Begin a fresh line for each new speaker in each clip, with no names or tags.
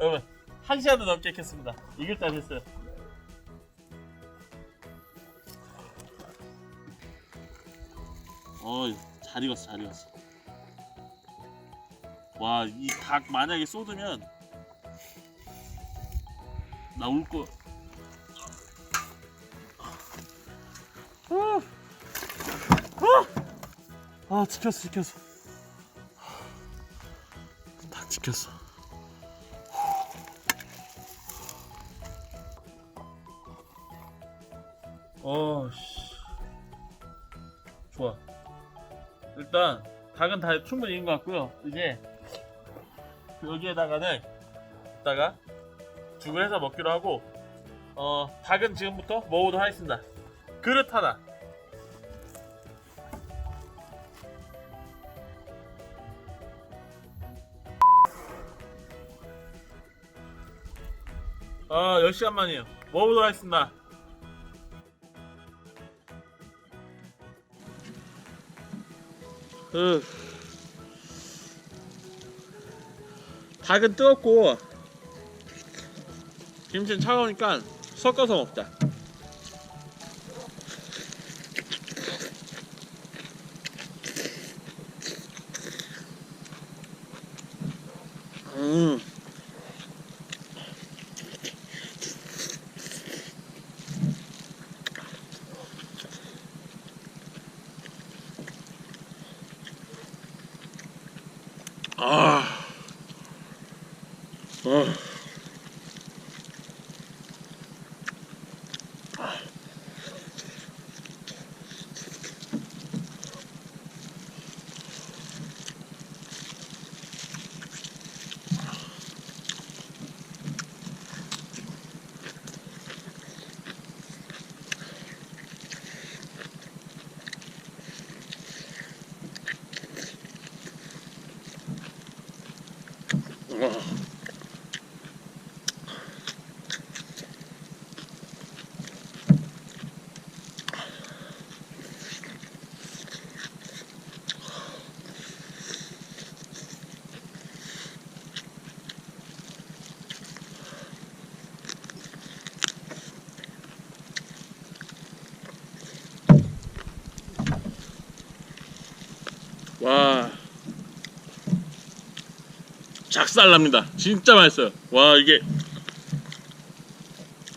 여러분 한 시간도 넘게 켰습니다. 이길 때 됐어요. 어잘 익었어 잘 익었어. 와 이 닭 만약에 쏟으면 나 울 거. 아, 아 지켰어 지켰어. 닭 지켰어. 어, 씨. 좋아. 일단 닭은 다 충분히 익은 것 같고요. 이제 여기에다가는 이따가 죽을 해서 먹기로 하고 어 닭은 지금부터 먹어보도록 하겠습니다. 그릇 하나. 아 10시간 만이에요. 먹어보도록 하겠습니다. 으. 닭은 뜨겁고 김치는 차가우니까 섞어서 먹자. 아. 어. 어. 와 작살납니다. 진짜 맛있어요. 와 이게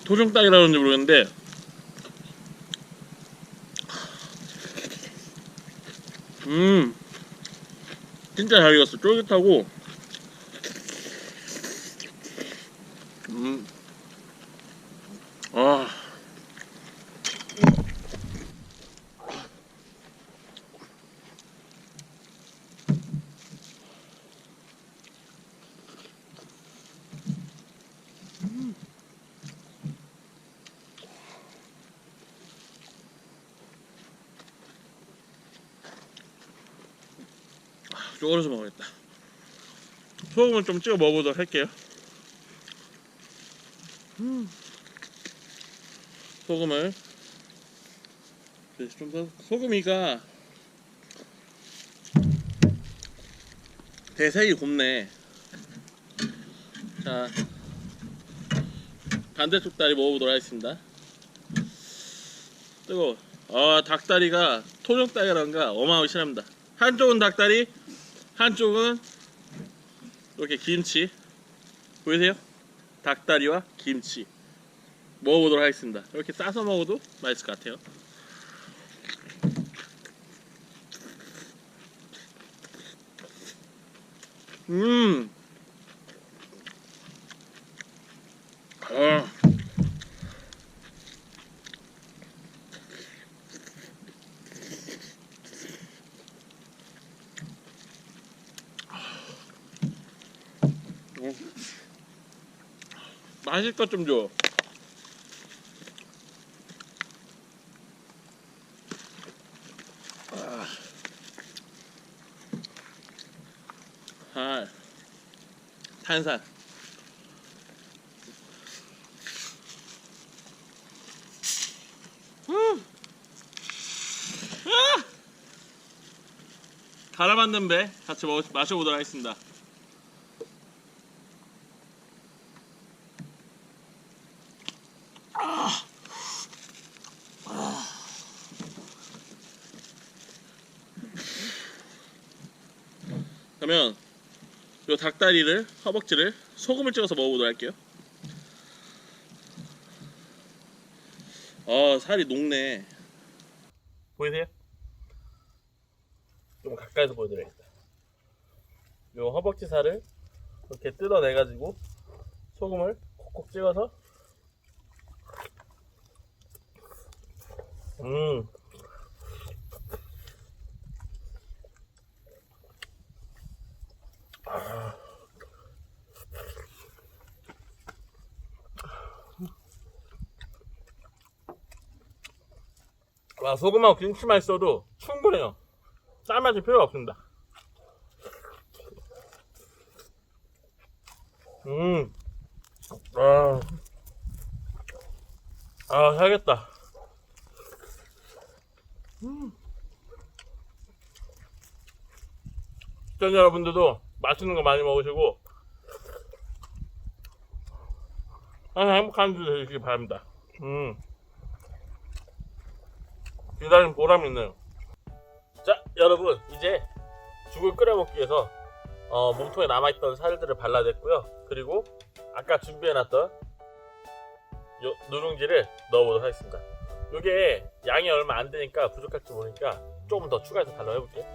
토종 닭이라 그런지 모르겠는데 음 진짜 잘 익었어. 쫄깃하고 음. 아. 쪼그려서 먹어야겠다. 소금을 좀 찍어 먹어보도록 할게요. 음. 소금을 좀 더 소금이가 대색이 곱네. 자 반대쪽 다리 먹어보도록 하겠습니다. 뜨거워. 아 닭다리가 토종닭이란가 어마어마하게 실합니다. 한쪽은 닭다리, 한쪽은 이렇게 김치 보이세요? 닭다리와 김치 먹어보도록 하겠습니다. 이렇게 싸서 먹어도 맛있을 것 같아요. 음, 아, 마실 것 좀 줘. 아, 탄산. 음. 아! 갈아 만든 배 같이 먹, 마셔보도록 하겠습니다. 그러면 요 닭다리를 허벅지를 소금을 찍어서 먹어보도록 할게요. 어 살이 녹네. 보이세요? 좀 가까이서 보여드려야겠다. 요 허벅지 살을 이렇게 뜯어내가지고 소금을 콕콕 찍어서 음. 아. 와 소금하고 김치만 있어도 충분해요. 쌀맛이 필요 없습니다. 음, 아, 아 살겠다. 음. 시청자 여러분들도 맛있는 거 많이 먹으시고 항상 행복한 주 되시기 바랍니다. 음. 기다린 보람이 있네요. 자, 여러분 이제 죽을 끓여 먹기 위해서 어, 몸통에 남아있던 살들을 발라냈고요. 그리고 아까 준비해놨던 요 누룽지를 넣어보도록 하겠습니다. 이게 양이 얼마 안 되니까 부족할지 모르니까 조금 더 추가해서 달라고 해볼게요.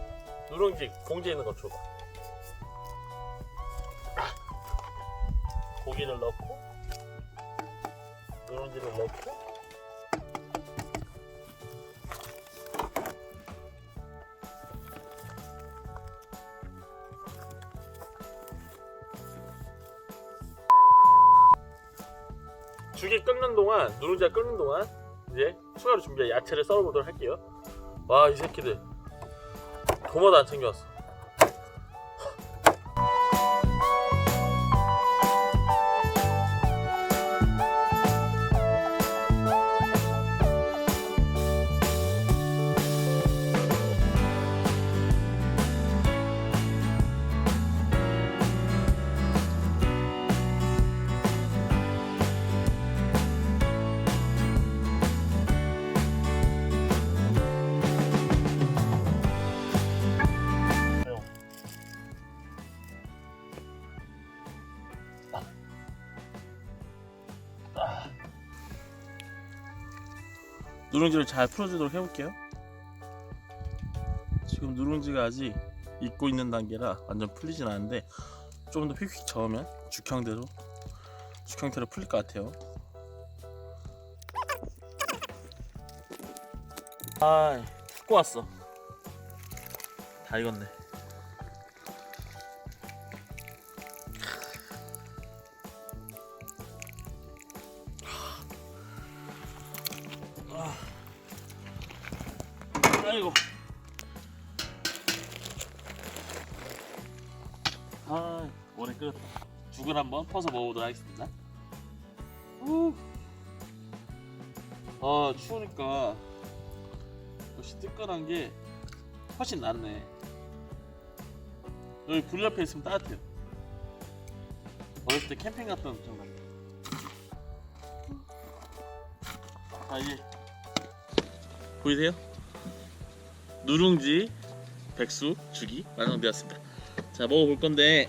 누룽지 봉지에 있는 거 줘봐. 고기를 넣고 누룽지를 넣고 죽이 끓는 동안 누룽지가 끓는 동안 추가로 준비한 야채를 썰어보도록 할게요. 와 이 새끼들 도마도 안 챙겨왔어. 누룽지를 잘 풀어주도록 해볼게요. 지금 누룽지가 아직 익고 있는 단계라 완전 풀리진 않은데 좀더 휙휙 저으면 죽형대로 죽형태로 풀릴 것 같아요. 아, 춥고 왔어. 다 익었네. 아이고. 아, 오래 끓였다. 죽을 한번 퍼서 먹어보도록 하겠습니다. 후. 아, 추우니까 역시 뜨끈한 게 훨씬 낫네. 여기 불 옆에 있으면 따뜻해요. 어렸을 때 캠핑 갔던 나. 아 이제 보이세요? 누룽지 백수 죽이 완성되었습니다. 자 먹어볼 건데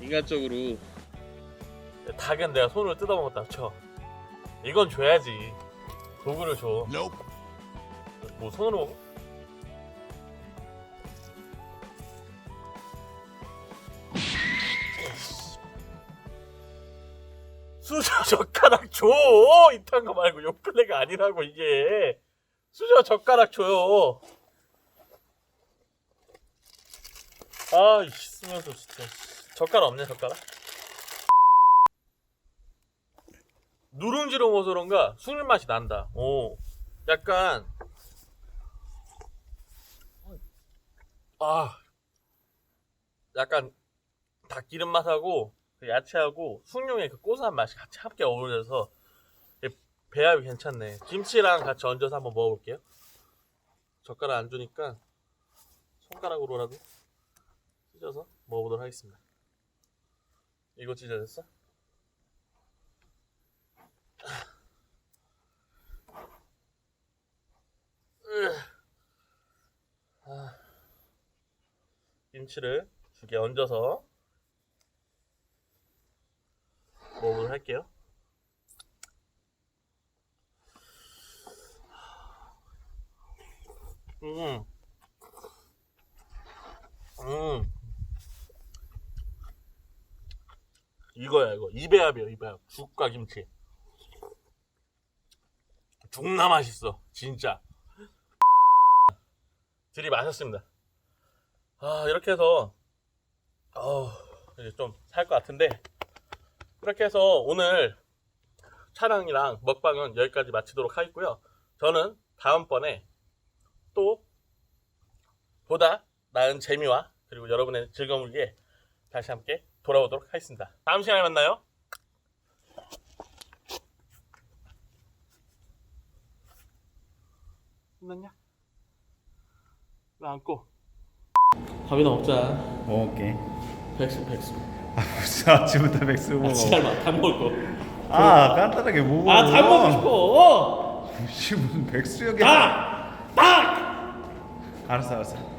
인간적으로 닭은 내가 손으로 뜯어 먹었다 쳐. 이건 줘야지. 도구를 줘. 뭐 손으로 먹어? 수저 젓가락 줘! 이딴 거 말고 요플레가 아니라고 이게 수저 젓가락 줘요. 아이 쓰면서 진짜. 젓가락 없네 젓가락. 누룽지로 먹어서 그런가? 술 맛이 난다. 오. 약간. 아. 약간 닭기름 맛하고 그 야채하고 숭늉의 그 고소한 맛이 같이 함께 어우러져서 이 배합이 괜찮네 김치랑 같이 얹어서 한번 먹어볼게요 젓가락 안 주니까 손가락으로라도 찢어서 먹어보도록 하겠습니다 이거 찢어졌어? 으. 아. 김치를 두 개 얹어서 먹어보도록 할게요. 음, 음, 이거야 이거 이배합이에요 이배합 죽과 김치. 죽나 맛있어 진짜. 들이 마셨습니다. 아 이렇게 해서 어, 이제 좀 살 것 같은데 이렇게 해서 오늘 촬영이랑 먹방은 여기까지 마치도록 하겠고요. 저는 다음번에 또 보다 나은 재미와 그리고 여러분의 즐거움을 위해 다시 함께 돌아오도록 하겠습니다. 다음 시간에 만나요. 끝났냐? 왜 안고? 밥이나 먹자.
먹을게.
백수 백수.
무슨 아침부터 백수 먹어.
지랄마 다 먹을 거.
아 간단하게 먹어.
아다 먹고 싶어.
씨 무슨 백수역이야.
다! 다!
알았어 알았어.